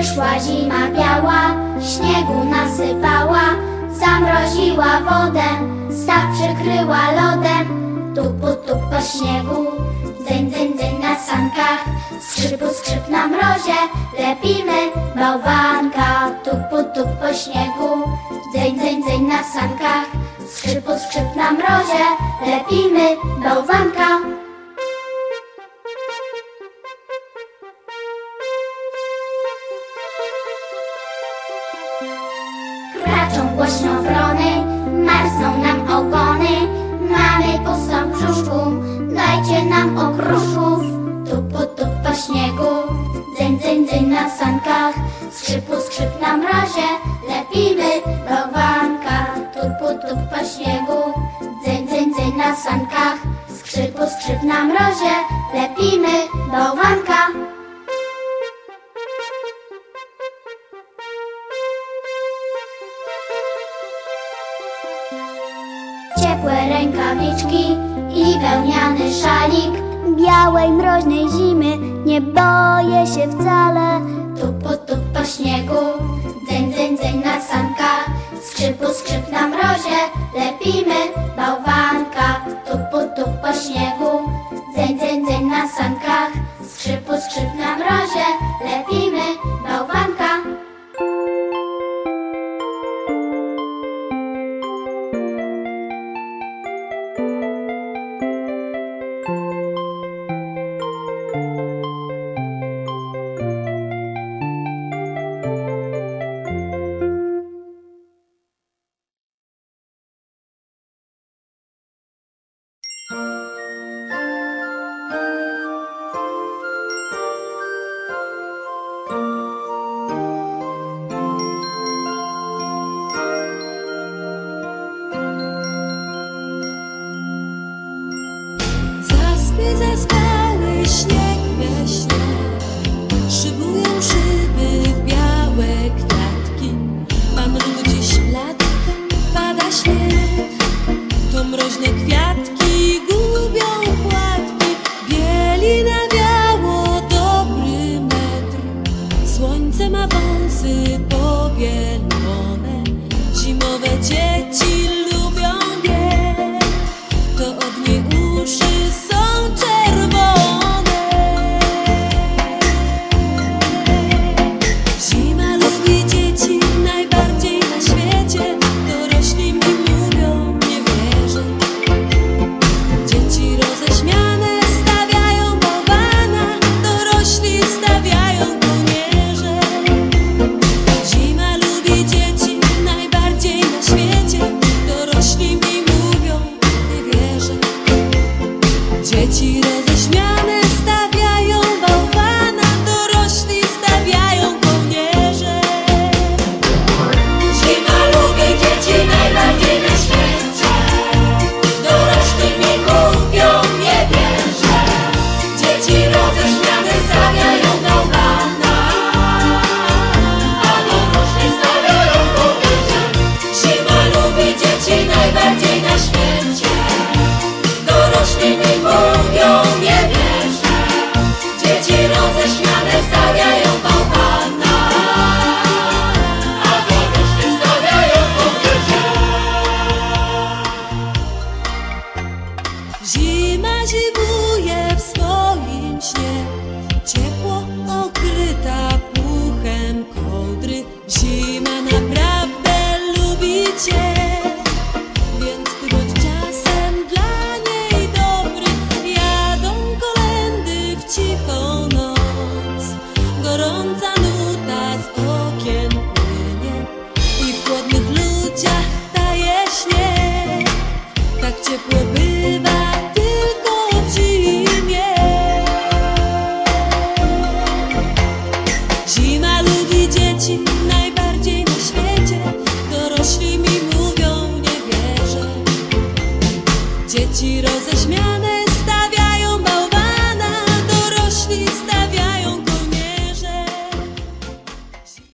Przyszła zima biała, śniegu nasypała, zamroziła wodę, staw przykryła lodem. Tupu, tup po śniegu, dzeń, dzeń, dzeń na sankach, skrzypu, skrzyp na mrozie, lepimy bałwanka. Tupu, tup po śniegu, dzeń, dzeń, dzeń na sankach, skrzypu, skrzyp na mrozie, lepimy bałwanka. Kraczą głośno wrony, marzną nam ogony. Mamy pustą w brzuszku, dajcie nam okruszków. Tupu, tup po śniegu, dzeń, dzeń, dzeń na sankach. Skrzypu, skrzyp na mrozie, lepimy browanka. Tupu, tup po śniegu, dzeń, dzeń, dzeń na sankach. Skrzypu, skrzyp na mrozie, lepimy bałwanka. Ciepłe rękawiczki i wełniany szalik Białej, mroźnej zimy nie boję się wcale. Wąsy powielone Zimowe dzieci